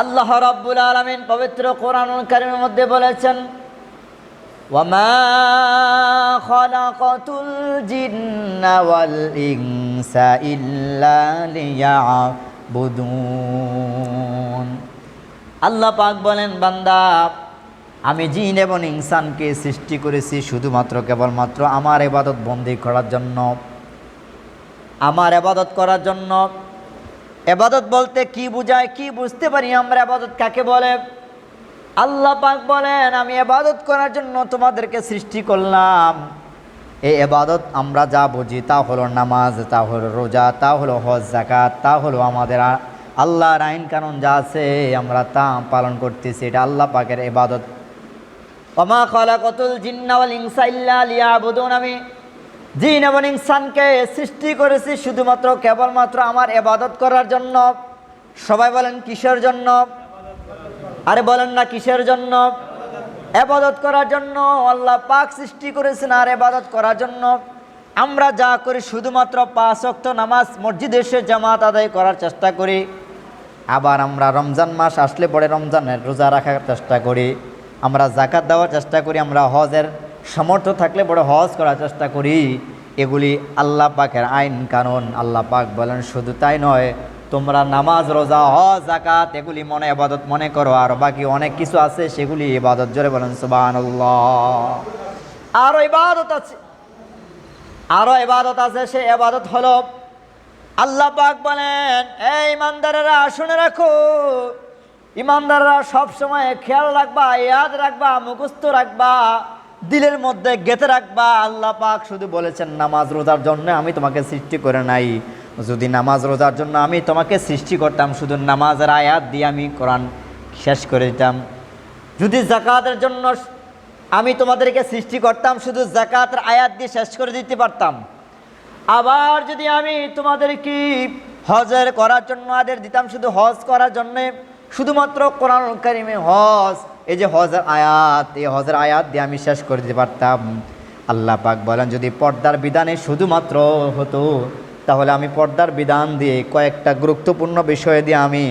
আল্লাহ রাব্বুল আলামিন পবিত্র কোরআন কারিমের মধ্যে বলেছেন আল্লাহ পাক বলেন, বান্দা, আমি জিন এবং ইনসানকে সৃষ্টি করেছি শুধুমাত্র কেবলমাত্র আমার এবাদত বন্দি করার জন্য। আমার এবাদত করার জন্য এবাদত বলতে কি বুঝায়, কি বুঝতে পারি আমরা এবাদত কাকে বলে? আল্লাহ পাক বলেন, আমি এবাদত করার জন্য তোমাদেরকে সৃষ্টি করলাম। এই এবাদত আমরা যা বুঝি তা হলো নামাজ, তা হলো রোজা, তা হলো হজ জাকাত তা হলো আমাদের আল্লাহর আইন কানুন যা আছে, আমরা তা পালন করতেছি, এটা আল্লাহ পাকের এবাদত। ওমা খলাকতুল কতুল ওয়াল ইনসা ইল্লা লিয়াবুদুন, আমি জিন এবং ইনসানকে সৃষ্টি করেছি শুধুমাত্র কেবলমাত্র আমার এবাদত করার জন্য। সবাই বলেন কিসের জন্য? আরে বলেন না কিসের জন্য? এবাদত করার জন্য। আল্লাহ পাক সৃষ্টি করেছেন আর এবাদত করার জন্য। আমরা যা করি শুধুমাত্র পাঁচ ওয়াক্ত নামাজ মসজিদে এসে জামাত আদায় করার চেষ্টা করি। আবার আমরা রমজান মাস আসলে পরে রমজানের রোজা রাখার চেষ্টা করি। আমরা জাকাত দেওয়ার চেষ্টা করি। আমরা হজের সামর্থ্য থাকলে বড় হজ করার চেষ্টা করি। এগুলি আল্লাহ পাকের আইন কানুন, আল্লাহ পাক বলেন শুধু তাই নয়, তোমরা নামাজ, রোজা, হজ জাকাত এগুলি মনে এবাদত মনে করো, আর বাকি অনেক কিছু আছে, সেগুলি ইবাদত জোরে বলেন সুবাহ আরও ইবাদত আছে। আরও ইবাদত আছে, সে ইবাদত হলো, আল্লাহ পাক বলেন, এই ইমানদারেরা, শুনে রাখো। ইমানদাররা সবসময় খেয়াল রাখবা, ইয়াদ রাখবা, মুখস্থ রাখবা। দিলের মধ্যে গেঁথে রাখবা, আল্লাহ পাক শুধু বলেছেন, নামাজ রোজার জন্য আমি তোমাকে সৃষ্টি করে নাই। যদি নামাজ রোজার জন্য আমি তোমাকে সৃষ্টি করতাম, শুধু নামাজের আয়াত দিয়ে আমি কোরআন শেষ করে দিতাম। যদি জাকাতের জন্য আমি তোমাদেরকে সৃষ্টি করতাম, শুধু জাকাতের আয়াত দিয়ে শেষ করে দিতে পারতাম। আবার যদি আমি তোমাদের কি হজের করার জন্য আদের দিতাম, শুধু হজ করার জন্যে, শুধুমাত্র কোরআন কারিমে হজ এই যে হজের আয়াত, এই হজের আয়াত দিয়ে আমি শেষ করে দিতে পারতাম। আল্লাহ পাক বলেন, যদি পর্দার বিধানে শুধুমাত্র হতো, তাহলে আমি পর্দার বিধান দিয়ে কয়েকটা গুরুত্বপূর্ণ বিষয় দিয়ে আমি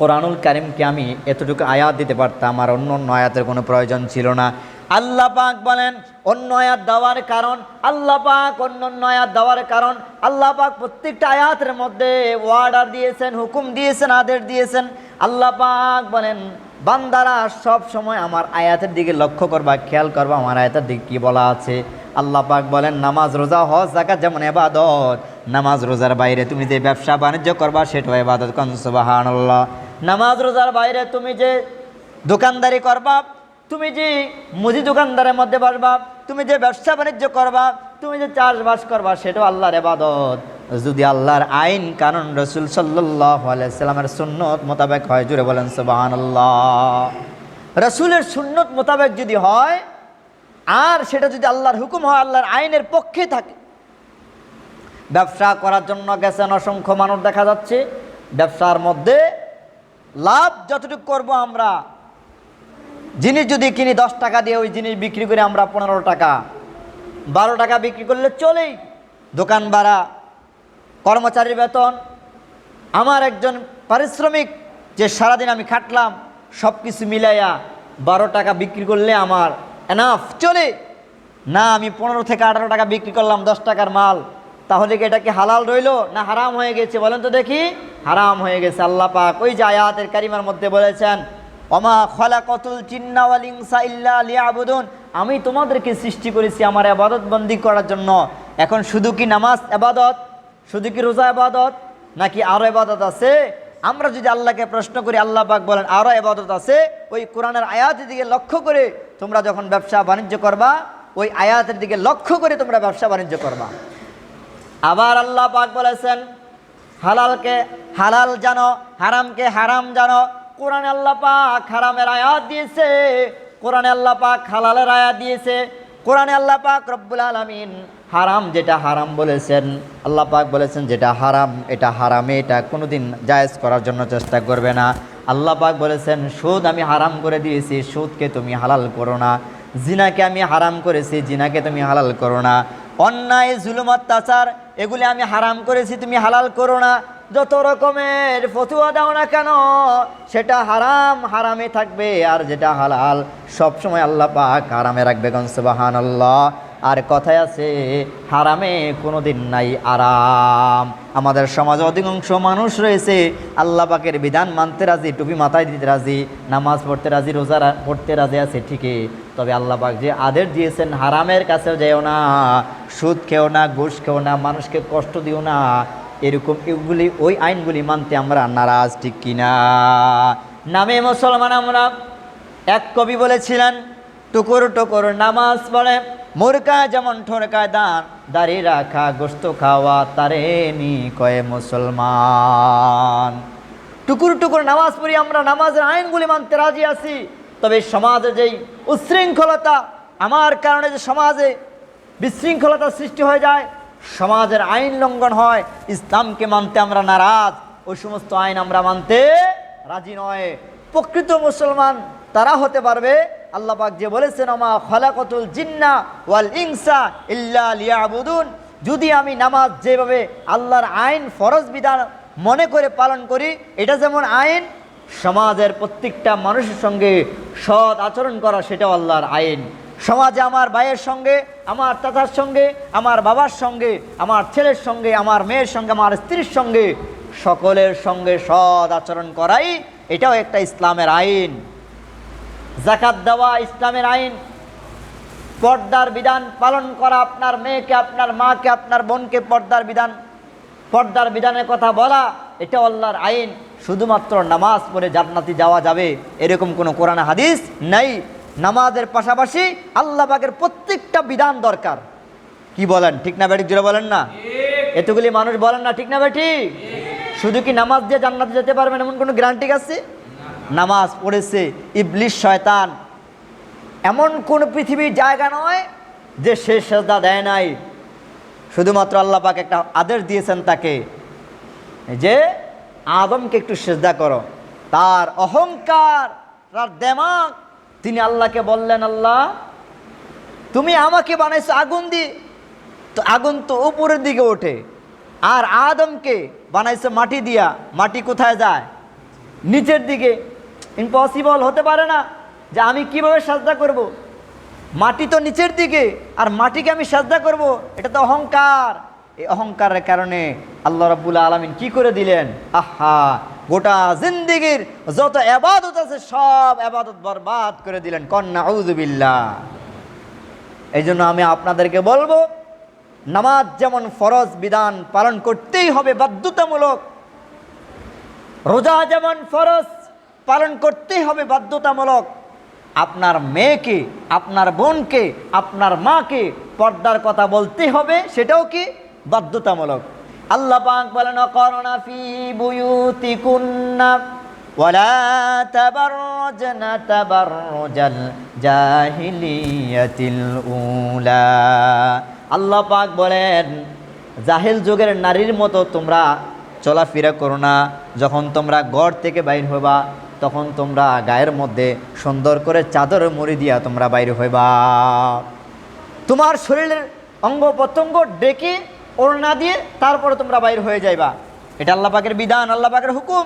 কোরআনুল কারিমকে আমি এতটুকু আয়াত দিতে পারতাম, আর অন্য অন্য আয়াতের কোনো প্রয়োজন ছিল না। আল্লাহ পাক বলেন, অন্য আয়াত দেওয়ার কারণ, আল্লাহ পাক অন্য অন্য আয়াত দেওয়ার কারণ, আল্লাহ পাক প্রত্যেকটা আয়াতের মধ্যে ওয়ার্ডার দিয়েছেন, হুকুম দিয়েছেন, আদেশ দিয়েছেন। আল্লাহ পাক বলেন বান্দারা সব সময় আমার আয়াতের দিকে লক্ষ্য করবা, খেয়াল করবা, আমার আয়াতের দিকে কি বলা আছে? আল্লাহ পাক বলেন, নামাজ রোজা হজ জাকাত যেমন এবাদত নামাজ রোজার বাইরে তুমি যে ব্যবসা বাণিজ্য করবা, সেটাও এবাদত কন, সুবহানাল্লাহ। নামাজ রোজার বাইরে তুমি যে দোকানদারি করবা, তুমি যে মুদি দোকানদারের মধ্যে বসবা, তুমি যে ব্যবসা বাণিজ্য করবা, তুমি যে চাষবাস করবা, সেটাও আল্লাহর এবাদত যদি আল্লাহর আইন কানুন রসুল সাল্লাহ সুন্নত মোতাবেক হয় জুড়ে বলেন সুবহানাল্লাহ। রসুলের সুন্নত মোতাবেক যদি হয়, আর সেটা যদি আল্লাহর হুকুম হয়, আল্লাহর আইনের পক্ষে থাকে। ব্যবসা করার জন্য গেছেন অসংখ্য মানুষ দেখা যাচ্ছে। ব্যবসার মধ্যে লাভ যতটুকু করব আমরা জিনিস যদি কিনি দশ টাকা দিয়ে ওই জিনিস বিক্রি করে আমরা পনেরো টাকা, বারো টাকা বিক্রি করলে চলেই। দোকান ভাড়া কর্মচারীর বেতন, আমার একজন পারিশ্রমিক যে সারাদিন আমি খাটলাম সব কিছু মিলাইয়া বারো টাকা বিক্রি করলে আমার এনাফ চলে। না, আমি পনেরো থেকে আঠারো টাকা বিক্রি করলাম, দশ টাকার মাল। তাহলে কি এটা কি হালাল রইল না হারাম হয়ে গেছে? বলেন তো দেখি। হারাম হয়ে গেছে, আল্লাহ পাক। ওই যে আয়াতের কারিমার মধ্যে বলেছেন অমা খলা কতুল চিন্নাওয়ালিংসা আমি তোমাদেরকে সৃষ্টি করেছি আমার আবাদত বন্দি করার জন্য। এখন শুধু কি নামাজ আবাদত? শুধু কি রোজা আবাদত নাকি আরও আবাদত আছে? আমরা যদি আল্লাহকে প্রশ্ন করি, আল্লাহ পাক বলেন, আরও আবাদত আছে, ওই কোরআনের আয়াতের দিকে লক্ষ্য করে তোমরা যখন ব্যবসা বাণিজ্য করবা, ওই আয়াতের দিকে লক্ষ্য করে তোমরা ব্যবসা বাণিজ্য করবা। আবার আল্লাহ পাক বলেছেন, হালালকে হালাল জানো, হারামকে হারাম জানো। কোরআনে আল্লাহ পাক হারামের আয়াত দিয়েছে, কোরআনে আল্লাহ পাক হালালের আয়াত দিয়েছে। কোরআনে আল্লাহ পাক রব্বুল আলামিন হারাম যেটা হারাম বলেছেন, আল্লাহ পাক বলেছেন যেটা হারাম, এটা হারামে, এটা কোনোদিন জায়েজ করার জন্য চেষ্টা করবে না। আল্লাহ পাক বলেছেন, সুদ আমি হারাম করে দিয়েছি, সুদকে তুমি হালাল করো না। জিনাকে আমি হারাম করেছি, জিনাকে তুমি হালাল করো না। অন্যায়, জুলুম, অত্যাচার, এগুলি আমি হারাম করেছি, তুমি হালাল করো না। যত রকমের ফতুয়া দাও না কেন, সেটা হারাম হারামে থাকবে, আর যেটা হালাল সব সময় আল্লাহ পাক হারামে রাখবে গনসবাহান আল্লাহ আর কথায় আছে, হারামে কোনো দিন নাই আরাম। আমাদের সমাজে অধিকাংশ মানুষ রয়েছে, আল্লাহ পাকের বিধান মানতে রাজি, টুপি মাথায় দিতে রাজি, নামাজ পড়তে রাজি, রোজা পড়তে রাজি আছে, ঠিকই। তবে আল্লাহ পাক যে আদেশ দিয়েছেন, হারামের কাছেও যেও না, সুদ খেও না, ঘুষ খেও না, মানুষকে কষ্ট দিও না এরকম এগুলি, ওই আইনগুলি মানতে আমরা নারাজ, ঠিক কিনা? নামে মুসলমান আমরা, এক কবি বলেছিলেন, টুকুর টুকুর নামাজ পড়ে মুরকায় যেমন ঠোরকায় দান, দাড়ি রাখা, গোস্ত খাওয়া, তারে নি কয়ে মুসলমান। টুকুর টুকুর নামাজ পড়ি আমরা, নামাজের আইনগুলি মানতে রাজি আছি, তবে সমাজে যেই উচ্ছৃঙ্খলতা, আমার কারণে যে সমাজে বিশৃঙ্খলতা সৃষ্টি হয়ে যায় সমাজের আইন লঙ্ঘন হয়, ইসলামকে মানতে আমরা নারাজ। ওই সমস্ত আইন আমরা মানতে রাজি নয়। প্রকৃত মুসলমান তারা হতে পারবে। আল্লাহ পাক যে বলেছেন আমা খলাকতুল জিন্না ওয়াল ইংসা ইল্লা লিয়াবুদুন। যদি আমি নামাজ যেভাবে আল্লাহর আইন ফরজ বিধান মনে করে পালন করি, এটা যেমন আইন, সমাজের প্রত্যেকটা মানুষের সঙ্গে সৎ আচরণ করা সেটাও আল্লাহর আইন। সমাজে আমার ভাইয়ের সঙ্গে, আমার চাচার সঙ্গে, আমার বাবার সঙ্গে, আমার ছেলের সঙ্গে, আমার মেয়ের সঙ্গে, আমার স্ত্রীর সঙ্গে সকলের সঙ্গে সৎ আচরণ করাই, এটাও একটা ইসলামের আইন। জাকাত দেওয়া ইসলামের আইন। পর্দার বিধান পালন করা আপনার মেয়েকে, আপনার মাকে, আপনার বোনকে পর্দার বিধান। পর্দার বিধানের কথা বলা, এটা আল্লাহর আইন। শুধুমাত্র নামাজ পড়ে জান্নাতি যাওয়া যাবে, এরকম কোনো কোরআন হাদিস নাই। নামাজের পাশাপাশি আল্লাহ পাকের প্রত্যেকটা বিধান দরকার। কি বলেন? ঠিক না বেঠিক জোরে বলেন না। এতগুলি মানুষ বলেন না ঠিক না বেঠি শুধু কি নামাজ দিয়ে জান্নাতে যেতে পারবেন এমন কোনো গ্যারান্টি আছে? নামাজ পড়েছে ইবলিশ শয়তান। এমন কোন পৃথিবীর জায়গা নয় যে সে সেজদা দেয় নাই। শুধুমাত্র আল্লাহ পাক একটা আদেশ দিয়েছেন তাকে যে আদমকে একটু সেজদা করো। তার অহংকার তার দেমাগ তিনি আল্লাহকে বললেন, আল্লাহ, তুমি আমাকে বানাইছো আগুন দিয়ে তো আগুন তো উপরের দিকে ওঠে। আর আদমকে বানাইছো মাটি দিয়া। মাটি কোথায় যায়? নিচের দিকে। ইম্পসিবল হতে পারে না যে আমি কীভাবে সাজদা করব। মাটি তো নিচের দিকে। আর মাটিকে আমি সাজদা করব। এটা তো অহংকার। এই অহংকারের কারণে আল্লাহ রাব্বুল আলমিন কি করে দিলেন? আহা, গোটা জিন্দিগির যত আবাদত আছে, সব আবাদত বরবাদ করে দিলেন। কন্যা উজুবিল্লা এই জন্য আমি আপনাদেরকে বলব, নামাজ যেমন ফরজ, বিধান পালন করতেই হবে বাধ্যতামূলক। রোজা যেমন ফরজ, পালন করতেই হবে বাধ্যতামূলক। আপনার মেয়েকে, আপনার বোনকে, আপনার মাকে পর্দার কথা বলতে হবে, সেটাও কি? বাধ্যতামূলক আল্লাহ পাক বলেন করোনা ফি বুয়ুতিকুন্না ولا تبرجن تبرج الجاهلية الأولى আল্লাহ পাক বলেন জাহেল যুগের নারীর মতো তোমরা চলাফেরা করো না যখন তোমরা গড় থেকে বাইর হইবা তখন তোমরা গায়ের মধ্যে সুন্দর করে চাদর মুড়ি দিয়া তোমরা বাইর হইবা তোমার শরীরের অঙ্গ প্রত্যঙ্গ ডেকে ওড়না দিয়ে তারপরে তোমরা বাইর হয়ে যাইবা। এটা আল্লাহ পাকের বিধান, আল্লাহ পাকের হুকুম।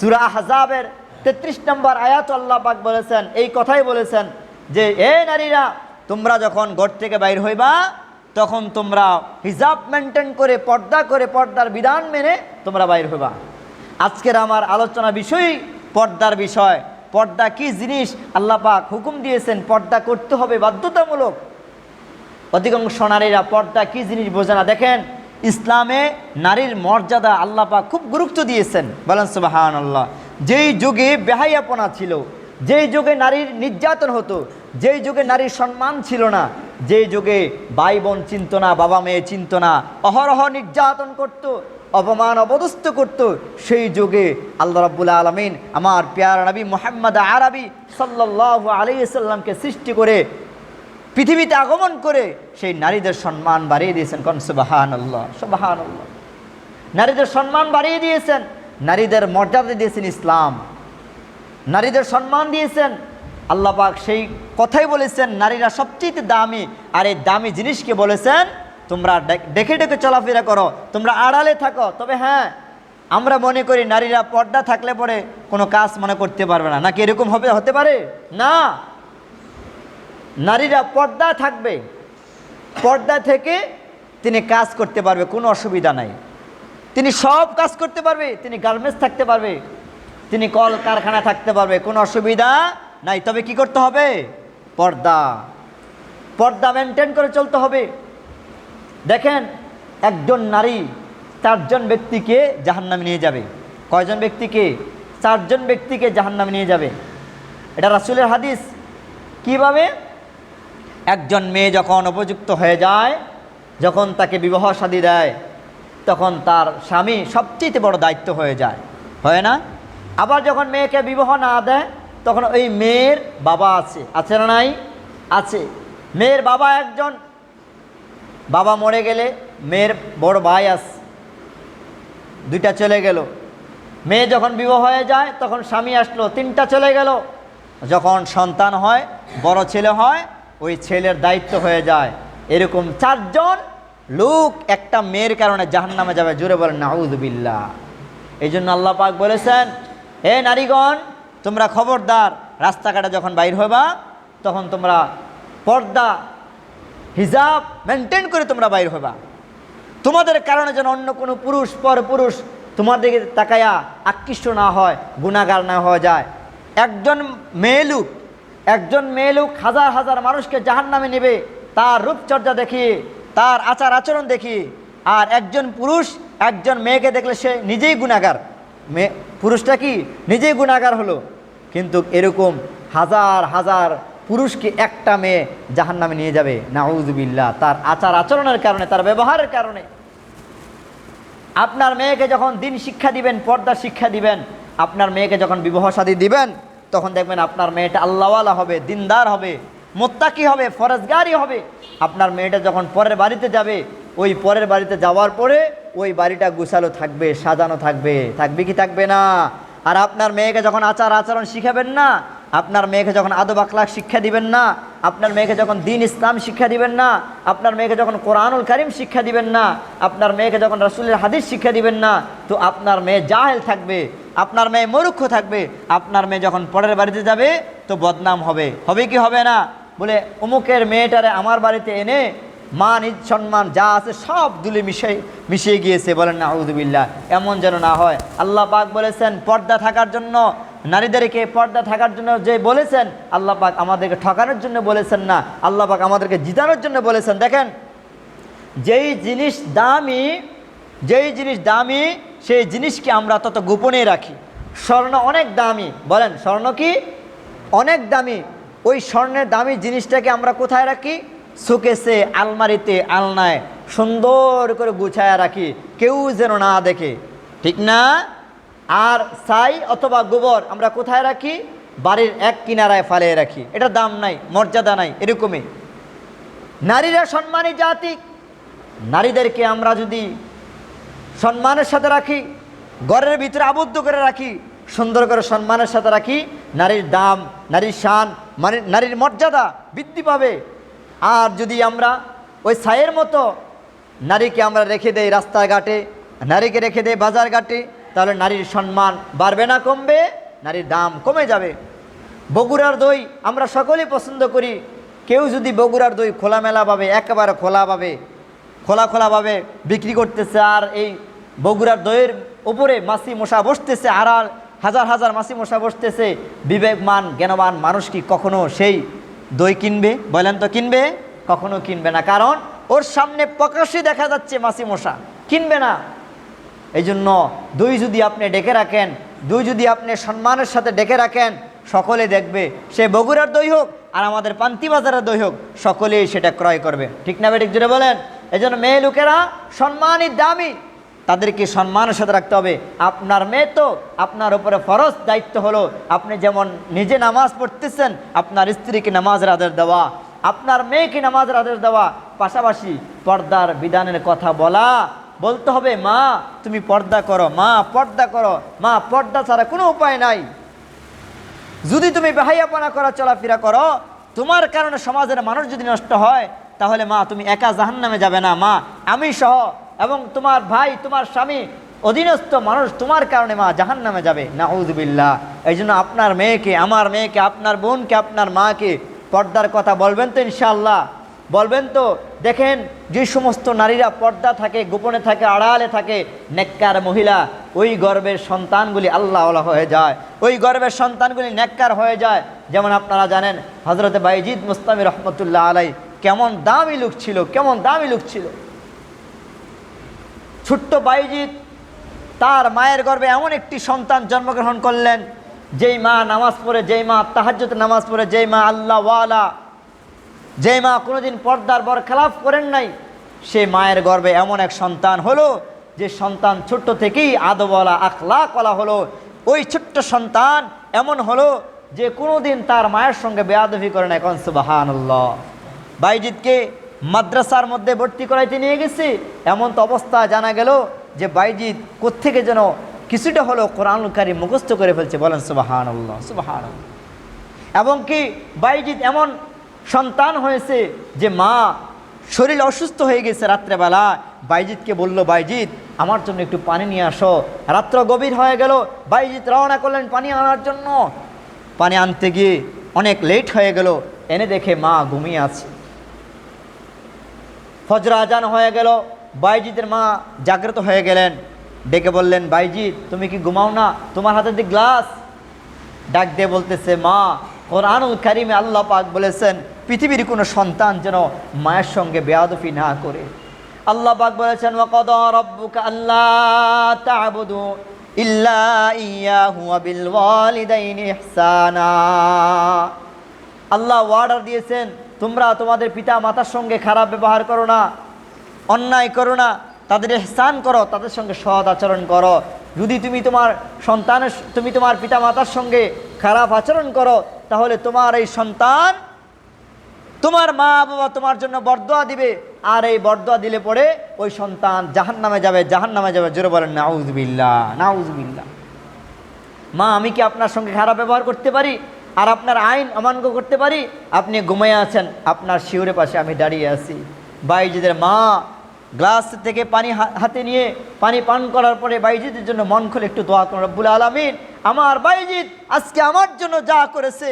সুরা হাজাবের তেত্রিশ নম্বর আয়াত আল্লাহ পাক বলেছেন, এই কথাই বলেছেন যে, এ নারীরা, তোমরা যখন ঘর থেকে বাইর হইবা, তখন তোমরা হিজাব মেনটেন করে, পর্দা করে, পর্দার বিধান মেনে তোমরা বাইর হইবা। আজকের আমার আলোচনা বিষয়ই পর্দার বিষয়। পর্দা কি জিনিস? আল্লাহ পাক হুকুম দিয়েছেন, পর্দা করতে হবে বাধ্যতামূলক। অধিকাংশ নারীরা পর্দা কি জিনিস বোঝে না? দেখেন, ইসলামে নারীর মর্যাদা আল্লাহ পাক খুব গুরুত্ব দিয়েছেন। বলেন সুবাহান আল্লাহ যেই যুগে বেহাইয়াপনা ছিল, যেই যুগে নারীর নির্যাতন হতো, যেই যুগে নারীর সম্মান ছিল না, যেই যুগে ভাই বোন চিনত না বাবা মেয়ে চিনত না, অহরহ নির্যাতন করত, অপমান অপদস্থ করত, সেই যুগে আল্লাহ রাব্বুল আলমিন আমার পেয়ার নবী মোহাম্মদ আরবি সাল্লাহ আলাইসাল্লামকে সৃষ্টি করে পৃথিবীতে আগমন করে সেই নারীদের সম্মান বাড়িয়ে দিয়েছেন কন? সুবাহান আল্লাহ সুবাহান আল্লাহ নারীদের সম্মান বাড়িয়ে দিয়েছেন, নারীদের মর্যাদা দিয়েছেন ইসলাম। নারীদের সম্মান দিয়েছেন, আল্লাহ পাক সেই কথাই বলেছেন, নারীরা সবচেয়ে দামি, আর এই দামি জিনিসকে বলেছেন, তোমরা ডেকে ডেকে চলাফেরা করো, তোমরা আড়ালে থাকো। তবে হ্যাঁ আমরা মনে করি নারীরা পর্দা থাকলে পরে কোনো কাজ মনে করতে পারবে না। নাকি এরকম হবে, হতে পারে? না। নারীরা পর্দা থাকবে। পর্দা থেকে তিনি কাজ করতে পারবে, কোনো অসুবিধা নাই। তিনি সব কাজ করতে পারবে, তিনি গার্মেন্টস থাকতে পারবে, তিনি কল কারখানা থাকতে পারবে, কোনো অসুবিধা নাই। তবে কি করতে হবে? পর্দা। পর্দা মেনটেন করে চলতে হবে। দেখেন, একজন নারী চারজন ব্যক্তিকে জাহান্নামে নিয়ে যাবে। কয়জন ব্যক্তিকে? চারজন ব্যক্তিকে জাহান্নামে নিয়ে যাবে। এটা রাসুলের হাদিস। কীভাবে? একজন মেয়ে যখন উপযুক্ত হয়ে যায়, যখন তাকে বিবাহ শাদী দেয়, তখন তার স্বামী সবচেয়ে বড় দায়িত্ব হয়ে যায়। হয় না? আবার যখন মেয়েকে বিবাহ না দেয়, তখন ওই মেয়ের বাবা আছে। আছে না নাই? আছে। মেয়ের বাবা একজন। বাবা মরে গেলে মেয়ের বড় ভাই আছে। দুইটা চলে গেল। মেয়ে যখন বিবাহ হয়ে যায়, তখন স্বামী আসলো, তিনটা চলে গেল। যখন সন্তান হয়, বড় ছেলে হয় ওই ছেলের দায়িত্ব হয়ে যায়। এরকম চারজন লোক একটা মেয়ের কারণে জাহান নামে যাবে। জোরে বলেন নাউজবিল্লা এই জন্য আল্লাহ পাক বলেছেন, হে নারীগণ, তোমরা খবরদার। রাস্তাঘাটে যখন বাইর হবা, তখন তোমরা পর্দা, হিজাব মেনটেন করে তোমরা বাইর হবা। তোমাদের কারণে যেন অন্য কোনো পুরুষ পর পুরুষ তোমার দিকে তাকায়া আকৃষ্ট না হয় গুণাগার না হওয়া যায়। একজন মেয়ে লোক একজন মেয়ে লোক হাজার হাজার মানুষকে জাহান নামে নেবে, তার রূপচর্যা দেখিয়ে তার আচার আচরণ দেখিয়ে আর একজন পুরুষ একজন মেয়েকে দেখলে সে নিজেই গুণাগার। মেয়ে পুরুষটা কি? নিজেই গুণাগার হলো। কিন্তু এরকম হাজার হাজার পুরুষকে একটা মেয়ে জাহান নামে নিয়ে যাবে নাউজুবিল্লা তার আচার আচরণের কারণে, তার ব্যবহারের কারণে। আপনার মেয়েকে যখন দিন শিক্ষা দিবেন, পর্দা শিক্ষা দিবেন, আপনার মেয়েকে যখন বিবাহ শাদী দিবেন তখন দেখবেন আপনার মেয়েটা আল্লাহওয়ালা হবে, দিনদার হবে, মোত্তাকি হবে, ফরজগারি হবে। আপনার মেয়েটা যখন পরের বাড়িতে যাবে, ওই পরের বাড়িতে যাওয়ার পরে ওই বাড়িটা গুছালো থাকবে, সাজানো থাকবে। থাকবে কি থাকবে না? আর আপনার মেয়েকে যখন আচার আচরণ শিখাবেন না আপনার মেয়েকে যখন আদব আখলাক শিক্ষা দিবেন না, আপনার মেয়েকে যখন দিন ইসলাম শিক্ষা দিবেন না, আপনার মেয়েকে যখন কোরআনুল কারিম শিক্ষা দিবেন না, আপনার মেয়েকে যখন রাসুলের হাদিস শিক্ষা দিবেন না, তো আপনার মেয়ে জাহেল থাকবে, আপনার মেয়ে মরুক্ষ থাকবে, আপনার মেয়ে যখন পরের বাড়িতে যাবে, তো বদনাম হবে। হবে কি হবে না? বলে, অমুকের মেয়েটারে আমার বাড়িতে এনে মান সম্মান যা আছে সব দুলে মিশে মিশিয়ে গিয়েছে। বলেন না আউদুবিল্লাহ এমন যেন না হয়। আল্লাহ পাক বলেছেন, পর্দা থাকার জন্য নারীদেরকে পর্দা থাকার জন্য যে বলেছেন, আল্লাহ পাক আমাদেরকে ঠকানোর জন্য বলেছেন না, আল্লাহ পাক আমাদেরকে জিতানোর জন্য বলেছেন। দেখেন, যেই জিনিস দামি, যেই জিনিস দামি, সেই জিনিসকে আমরা তত গোপনে রাখি। স্বর্ণ অনেক দামি, বলেন, স্বর্ণ কি? অনেক দামি। ওই স্বর্ণের দামি জিনিসটাকে আমরা কোথায় রাখি? শোকেসে আলমারিতে, আলনায় সুন্দর করে গুছায় রাখি। কেউ যেন না দেখে, ঠিক না? আর ছাই অথবা গোবর আমরা কোথায় রাখি? বাড়ির এক কিনারায় ফালিয়ে রাখি। এটা দাম নাই, মর্যাদা নাই, এরকমই। নারীরা সম্মানী জাতি। নারীদেরকে আমরা যদি সম্মানের সাথে রাখি, ঘরের ভিতরে আবদ্ধ করে রাখি, সুন্দর করে সম্মানের সাথে রাখি, নারীর দাম, নারীর শান মানে নারীর মর্যাদা বৃদ্ধি পাবে। আর যদি আমরা ওই ছায়ের মতো নারীকে আমরা রেখে দেই রাস্তাঘাটে, নারীকে রেখে দেই বাজার ঘাটে তাহলে নারীর সম্মান বাড়বে না, কমবে, নারীর দাম কমে যাবে। বগুড়ার দই আমরা সকলেই পছন্দ করি। কেউ যদি বগুড়ার দই খোলামেলাভাবে একেবারে খোলাভাবে খোলা খোলাভাবে বিক্রি করতেছে আর এই বগুড়ার দইয়ের উপরে মাসি মশা বসতেছে আর হাজার হাজার মাসি মশা বসতেছে বিবেকমান জ্ঞানবান মানুষ কি কখনো সেই দই কিনবে? বলেন তো কিনবে? কখনো কিনবে না। কারণ ওর সামনে প্রকাশ্যে দেখা যাচ্ছে মাসি মশা। কিনবে না। এই জন্য দুই যদি আপনি ডেকে রাখেন, দুই যদি আপনি সম্মানের সাথে ডেকে রাখেন, সকলে দেখবে সে বগুড়ার দই হোক আর আমাদের পান্তি বাজারের দই হোক, সকলেই সেটা ক্রয় করবে। ঠিক না বেঠিক জুড়ে বলেন? এই জন্য মেয়ে লোকেরা সম্মানই দামি। তাদেরকে সম্মানের সাথে রাখতে হবে। আপনার মেয়ে তো আপনার উপরে ফরজ দায়িত্ব হলো। আপনি যেমন নিজে নামাজ পড়তেছেন, আপনার স্ত্রীকে নামাজের আদেশ দেওয়া, আপনার মেয়েকে নামাজের আদেশ দেওয়া, পাশাপাশি পর্দার বিধানের কথা বলা বলতে হবে, মা, তুমি পর্দা করো, মা, পর্দা করো, মা, পর্দা ছাড়া কোনো উপায় নাই। যদি তুমি বেহাইয়াপনা করা, চলাফেরা করো, তোমার কারণে সমাজের মানুষ যদি নষ্ট হয়, তাহলে মা, তুমি একা জাহান নামে যাবে না। মা, আমি সহ এবং তোমার ভাই, তোমার স্বামী, অধীনস্থ মানুষ তোমার কারণে মা জাহান নামে যাবে। নাউজবিল্লা এই জন্য আপনার মেয়েকে, আমার মেয়েকে, আপনার বোনকে, আপনার মাকে পর্দার কথা বলবেন তো ইনশাআল্লাহ। বলবেন তো, দেখেন যে সমস্ত নারীরা পর্দা থাকে, গোপনে থাকে, আড়ালে থাকে, নেককার মহিলা, ওই গর্বের সন্তানগুলি আল্লাহ আল্লাহ হয়ে যায়। ওই গর্বের সন্তানগুলি নেককার হয়ে যায়। যেমন আপনারা জানেন হজরতে বাইজিদ মুস্তামি রহমতুল্লাহ আলাই কেমন দামি লুক ছিল, কেমন দামি লুক ছিল। ছোট্ট বাইজিদ, তার মায়ের গর্ভে এমন একটি সন্তান জন্মগ্রহণ করলেন, যেই মা নামাজ পড়ে, যেই মা তাহাজ্জতে নামাজ পড়ে, যেই মা আল্লাহ যেই মা কোনোদিন পর্দার বর খেলাফ করেন নাই, সে মায়ের গর্ভে এমন এক সন্তান হলো, যে সন্তান ছোট্ট থেকেই আদবলা আখলা কলা হলো। ওই ছোট্ট সন্তান এমন হলো, যে কোনোদিন তার মায়ের সঙ্গে বেয়াদবি করে না এখন সুবাহান বাইজিৎকে মাদ্রাসার মধ্যে ভর্তি করাইতে নিয়ে গেছে। এমন তো অবস্থা জানা গেল যে বাইজিৎ কোত্থেকে যেন কিছুটা হলো কোরআনকারী মুখস্থ করে ফেলছে। বলেন সুবাহান সুবাহান এবং কি বাইজিৎ এমন সন্তান হয়েছে যে মা শরীর অসুস্থ হয়ে গেছে রাত্রেবেলা। বাইজিৎকে বলল বাইজিৎ আমার জন্য একটু পানি নিয়ে আসো। রাত্র গভীর হয়ে গেল। বাইজিৎ রওনা করলেন পানি আনার জন্য। পানি আনতে গিয়ে অনেক লেট হয়ে গেল। এনে দেখে মা ঘুমিয়ে আছে। ফজর আজান হয়ে গেল। বাইজিতের মা জাগ্রত হয়ে গেলেন। ডেকে বললেন বাইজিৎ তুমি কি ঘুমাও না? তোমার হাতে দিয়ে গ্লাস। ডাক দিয়ে বলতেছে, মা কোরআনুল কারিমে আল্লাহ পাক বলেছেন, পৃথিবীর কোনো সন্তান যেন মায়ের সঙ্গে বেয়াদফি না করে। আল্লাহ পাক বলেছেন, ওয়াকাদ রাব্বুকা আল্লা তা'বুদু ইল্লা ইয়াহু বিল ওয়ালিদাইনি ইহসানা। আল্লাহ ওয়ার্ডার দিয়েছেন, তোমরা তোমাদের পিতা মাতার সঙ্গে খারাপ ব্যবহার করো না, অন্যায় করো না, তাদের এহসান করো, তাদের সঙ্গে সৎ আচরণ করো। যদি তুমি তোমার সন্তানের তুমি তোমার পিতা মাতার সঙ্গে খারাপ আচরণ করো, তাহলে তোমার এই সন্তান তোমার মা বাবা তোমার জন্য বরদোয়া দিবে। আর এই বরদোয়া দিলে পরে ওই সন্তান জাহান নামে যাবে জাহান নামে যাবে। জোরে বলেন নাউজবিল্লা নাউজবিল্লা মা, আমি কি আপনার সঙ্গে খারাপ ব্যবহার করতে পারি? আর আপনার আইন অমান্য করতে পারি? আপনি ঘুমিয়ে আছেন, আপনার শিউরের পাশে আমি দাঁড়িয়ে আছি। বাইজিদের মা গ্লাস থেকে পানি হাতে নিয়ে পানি পান করার পরে বাইজিদের জন্য মন খুলে একটু দোয়া করুন, রব্বুল আলমিন, আমার বাইজিদ আজকে আমার জন্য যা করেছে,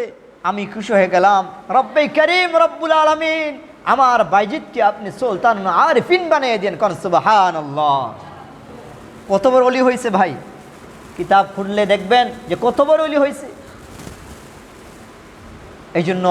আমি খুশি হয়ে গেলাম। রব্বে করিম, রব্বুল আলমিন, আমার বাইজিদকে আপনি সুলতান আরিফিন বানিয়ে দিন কন সুবাহান কত বড় অলি হয়েছে ভাই? কিতাব খুললে দেখবেন যে কত বড় অলি হয়েছে এই জন্য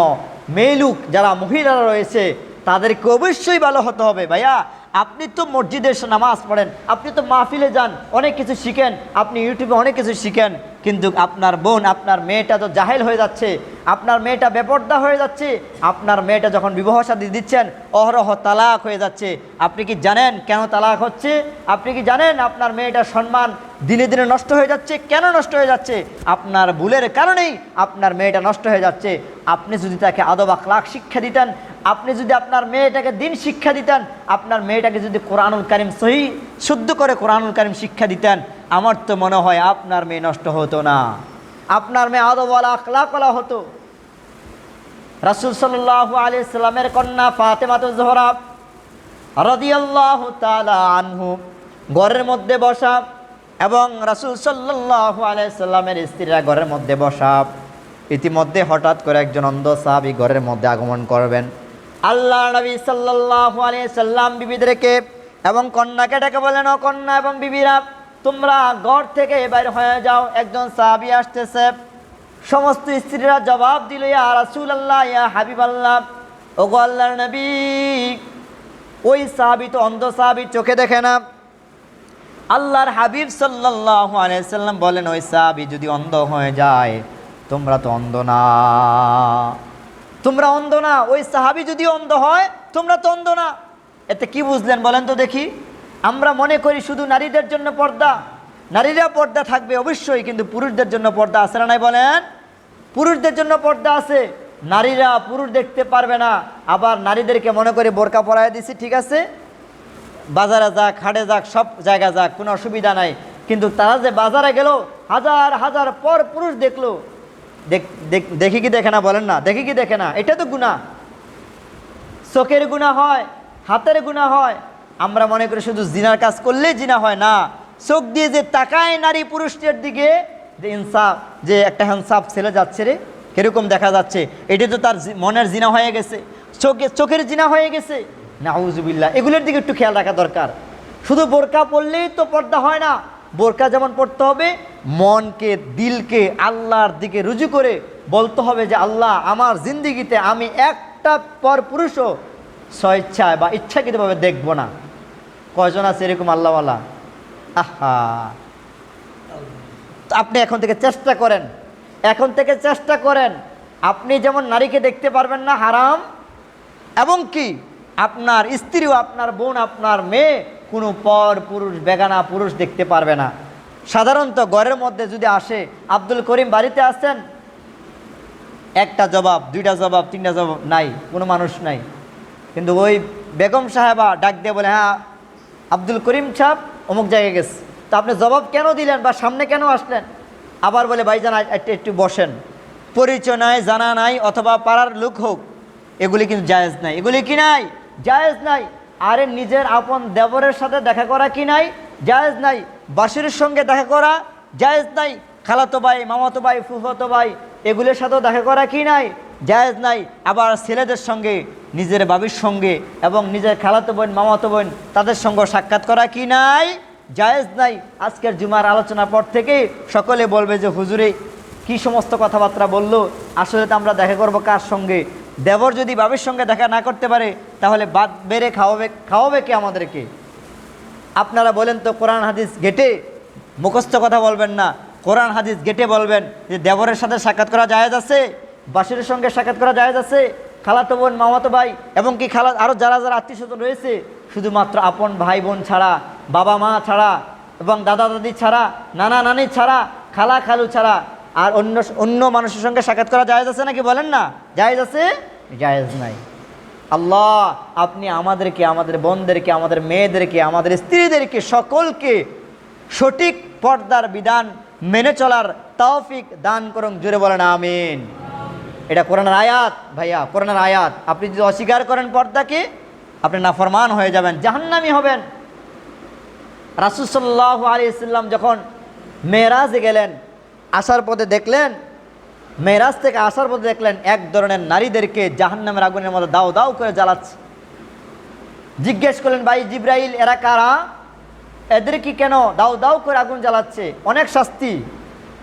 মেয়েলুক যারা মহিলারা রয়েছে, তাদেরকে অবশ্যই ভালো হতে হবে। ভাইয়া আপনি তো মসজিদে এসে নামাজ পড়েন, আপনি তো মাহফিলে যান, অনেক কিছু শিখেন, আপনি ইউটিউবে অনেক কিছু শিখেন, কিন্তু আপনার বোন, আপনার মেয়েটা তো জাহেল হয়ে যাচ্ছে, আপনার মেয়েটা বেপর্দা হয়ে যাচ্ছে, আপনার মেয়েটা যখন বিবাহ সাদী দিচ্ছেন, অহরহ তালাক হয়ে যাচ্ছে। আপনি কি জানেন কেন তালাক হচ্ছে? আপনি কি জানেন আপনার মেয়েটার সম্মান দিনে দিনে নষ্ট হয়ে যাচ্ছে? কেন নষ্ট হয়ে যাচ্ছে? আপনার ভুলের কারণেই আপনার মেয়েটা নষ্ট হয়ে যাচ্ছে। আপনি যদি তাকে আদব আখলাক শিক্ষা দিতেন আপনি যদি আপনার মেয়েটাকে দিন শিক্ষা দিতেন, আপনার মেয়েটাকে যদি কোরআনুল কারিম সহি, শুদ্ধ করে কোরআনুল কারিম শিক্ষা দিতেন, আমার তো মনে হয় আপনার মেয়ে নষ্ট হতো না। আপনার মেয়ে আদবওয়ালা আখলাকওয়ালা হতো। রাসুল সাল্লাহ আলি সাল্লামের কন্যা তালা আনহু ঘরের মধ্যে বসা এবং রাসুল সাল্লাহ আলাইসাল্লামের স্ত্রীরা ঘরের মধ্যে বসা। ইতিমধ্যে হঠাৎ করে একজন অন্ধ সাহাবি ঘরের মধ্যে আগমন করবেন। আল্লাহ নবী সাল্লাহ আলাইসাল্লাম বিবিদেরকে এবং কন্যাকে ডেকে বলেন কন্যা এবং বিবিরা, তোমরা ঘর থেকে বাইরে হয়ে যাও। একজন সাহাবি আসতেছে। সমস্ত স্ত্রীরা জবাব দিল, ইয়া রাসুল আল্লাহ ইয়া হাবিব আল্লাহ ও গো আল্লাহর নবী, ওই সাহাবি তো অন্ধ সাহাবি, চোখে দেখে না। আল্লাহর হাবিব সাল্লাহ আলাইসাল্লাম বলেন, ওই সাহাবি যদি অন্ধ হয়ে যায়, তোমরা তো অন্ধ না। তোমরা অন্ধ না। ওই সাহাবি যদি অন্ধ হয়, তোমরা তো অন্ধ না। এতে কি বুঝলেন বলেন তো দেখি। আমরা মনে করি শুধু নারীদের জন্য পর্দা। নারীরা পর্দা থাকবে অবশ্যই, কিন্তু পুরুষদের জন্য পর্দা আছে না নাই বলেন? পুরুষদের জন্য পর্দা আছে। নারীরা পুরুষ দেখতে পারবে না। আবার নারীদেরকে মনে করে বোরকা পরাই দিছি, ঠিক আছে? বাজারে যাক, হাটে যাক, সব জায়গা যাক, কোনো অসুবিধা নাই। কিন্তু তারা যে বাজারে গেল, হাজার হাজার পর পুরুষ দেখল। দেখ- কি দেখে না, বলেন না। দেখি কি দেখে না। এটা তো গুণা চোখের গুণা হয়, হাতের গুণা হয়। আমরা মনে করি শুধু জিনার কাজ করলেই জিনা হয় না। চোখ দিয়ে যে তাকায় নারী পুরুষের দিকে, যে ইনসাফ, যে একটা হ্যান্সাফ ছেলে যাচ্ছে রে, কীরকম দেখা যাচ্ছে। এটা তো তার মনের জিনা হয়ে গেছে। চোখে চোখের জিনা হয়ে গেছে। নাউজুবিল্লাহ, এগুলোর দিকে একটু খেয়াল রাখা দরকার। শুধু বোরকা পড়লেই তো পর্দা হয় না। বোরকা যেমন পড়তে হবে, মনকে, দিলকে, আল্লাহর দিকে রুজু করে বলতে হবে যে, আল্লাহ, আমার জিন্দিগিতে আমি একটা পর পুরুষও স্বেচ্ছায় বা ইচ্ছাকৃতভাবে দেখব না। কয়জন আছে এরকম আল্লাহওয়ালা? আহা। আপনি এখন থেকে চেষ্টা করেন, এখন থেকে চেষ্টা করেন। আপনি যেমন নারীকে দেখতে পারবেন না, হারাম। এবং কি? আপনার স্ত্রীও, আপনার বোন, আপনার মেয়ে কোনো পর পুরুষ, বেগানা পুরুষ দেখতে পারবে না। সাধারণত ঘরের মধ্যে যদি আসে, আব্দুল করিম বাড়িতে আসছেন? একটা জবাব, দুইটা জবাব, তিনটা জবাব নাই, কোনো মানুষ নাই। কিন্তু ওই বেগম সাহেবা ডাক দিয়ে বলে হ্যাঁ আব্দুল করিম সাহেব অমুক জায়গায় গেছে। তো আপনি জবাব কেন দিলেন বা সামনে কেন আসলেন? আবার বলে, ভাইজান একটু একটু বসেন। পরিচয় নাই, জানা নাই, অথবা পাড়ার লোক হোক, এগুলি কিন্তু জায়েজ নাই। এগুলি কি নাই? জায়েজ নাই। আরে নিজের আপন দেবরের সাথে দেখা করা কি নাই? জায়েজ নাই। বাসির সঙ্গে দেখা করা জায়েজ নাই। খালাতো ভাই, মামাতো ভাই, ফুফাতো ভাই, এগুলোর সাথেও দেখা করা কি নাই? জায়েজ নাই। আবার ছেলেদের সঙ্গে, নিজের বাবির সঙ্গে এবং নিজের খালাতো বোন, মামাতো বোন, তাদের সঙ্গে সাক্ষাৎ করা কি নাই? জায়েজ নাই। আজকের জুমার আলোচনা পর থেকে সকলে বলবে যে, হুজুরে, কি সমস্ত কথাবার্তা বলল? আসলে তো আমরা দেখা করব কার সঙ্গে? দেবর যদি বাবির সঙ্গে দেখা না করতে পারে, তাহলে বাদ বেড়ে খাওয়াবে খাওয়াবে কে আমাদেরকে? আপনারা বলেন তো কোরআন হাদিস গেটে মুখস্থ কথা বলবেন না। কোরআন হাদিস গেটে বলবেন যে দেবরের সাথে সাক্ষাৎ করা জায়েজ আছে? বাসির সঙ্গে সাক্ষাৎ করা জায়েজ আছে? খালাতো বোন, মামাতো ভাই এবং কি খালা আরও যারা যারা আত্মীয় স্বজন রয়েছে, শুধুমাত্র আপন ভাই বোন ছাড়া বাবা মা ছাড়া, এবং দাদা দাদি ছাড়া নানা নানি ছাড়া খালা খালু ছাড়া আর অন্য অন্য মানুষের সঙ্গে সাক্ষাৎ করা জায়েজ আছে নাকি বলেন না? জায়েজ আছে? জায়েজ নাই। আল্লাহ আপনি আমাদেরকে আমাদের বোনদেরকে আমাদের মেয়েদেরকে আমাদের স্ত্রীদেরকে সকলকে সঠিক পর্দার বিধান মেনে চলার তৌফিক দান করুন জুড়ে বলেন আমিন। এটা কোরআনের আয়াত ভাইয়া কোরআনের আয়াত। আপনি যদি অস্বীকার করেন পর্দাকে আপনি নাফরমান হয়ে যাবেন জাহান্নামি হবেন। রাসুসাল্লাহ আলী ইসলাম যখন মেয়েরাজে গেলেন আসার পথে দেখলেন, মেয়েরাজ থেকে আসার পথে দেখলেন এক ধরনের নারীদেরকে জাহান্নামের আগুনের মধ্যে দাও দাও করে জ্বালাচ্ছে। জিজ্ঞেস করলেন, ভাই জিব্রাইল, এরা কারা? এদের কি কেন দাও দাও করে আগুন জ্বালাচ্ছে? অনেক শাস্তি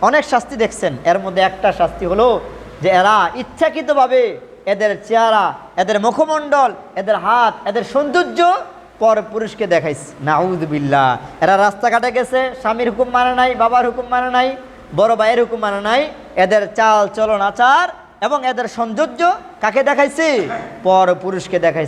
অনেক শাস্তি দেখছেন। এর মধ্যে একটা শাস্তি হলো যে এরা ইচ্ছাকৃতভাবে এদের চেহারা, এদের মুখমণ্ডল, এদের হাত, এদের সৌন্দর্য পর পুরুষকে দেখাইছে। নাউদবিল্লা এরা রাস্তাঘাটে গেছে, স্বামীর হুকুম মানে নাই, বাবার হুকুম মানে নাই। বড় ভাই এরকম মানে নাই, এদের চাল চলন আচার এবং এদের সৌন্দর্য কাকে দেখাইছি? পর পুরুষকে দেখাইছে।